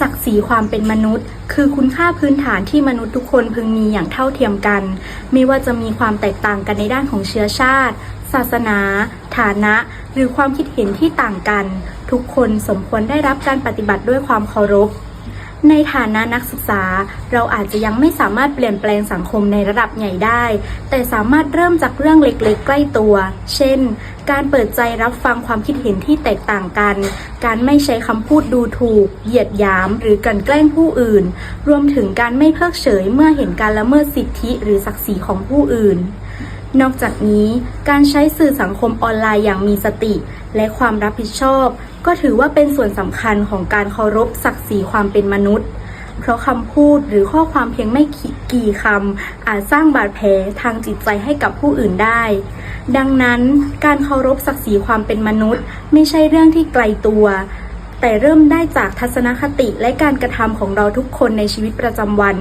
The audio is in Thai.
ศักดิ์ศรีความเป็นมนุษย์ คือคุณค่าพื้นฐานที่มนุษย์ทุกคนพึงมีอย่างเท่าเทียมกัน ไม่ว่าจะมีความแตกต่างกันในด้านของเชื้อชาติ ศาสนา ฐานะ หรือความคิดเห็นที่ต่างกัน ทุกคนสมควรได้รับการปฏิบัติด้วยความเคารพ ในฐานะนักศึกษา เราอาจจะยังไม่สามารถเปลี่ยนแปลงสังคมในระดับใหญ่ได้ แต่สามารถเริ่มจากเรื่องเล็กๆ ใกล้ตัว เช่น การเปิดใจรับฟังความคิดเห็นที่แตกต่างกัน การไม่ใช้คำพูดดูถูก เหยียดหยาม หรือกันแกล้งผู้อื่น รวมถึงการไม่เพิกเฉยเมื่อเห็นการละเมิดสิทธิหรือศักดิ์ศรีของผู้อื่น นอกจากนี้การใช้สื่อสังคมออนไลน์อย่างมีสติ และความรับผิดชอบ ก็ถือว่าเป็นส่วนสำคัญของการเคารพศักดิ์ศรีความเป็นมนุษย์ เพราะคำพูดหรือข้อความเพียงไม่กี่คำอาจสร้างบาดแผลทางจิตใจให้กับผู้อื่นได้ ดังนั้นการเคารพศักดิ์ศรีความเป็นมนุษย์ ไม่ใช่เรื่องที่ไกลตัว แต่เริ่มได้จากทัศนคติและการกระทำของเราทุกคนในชีวิตประจำวัน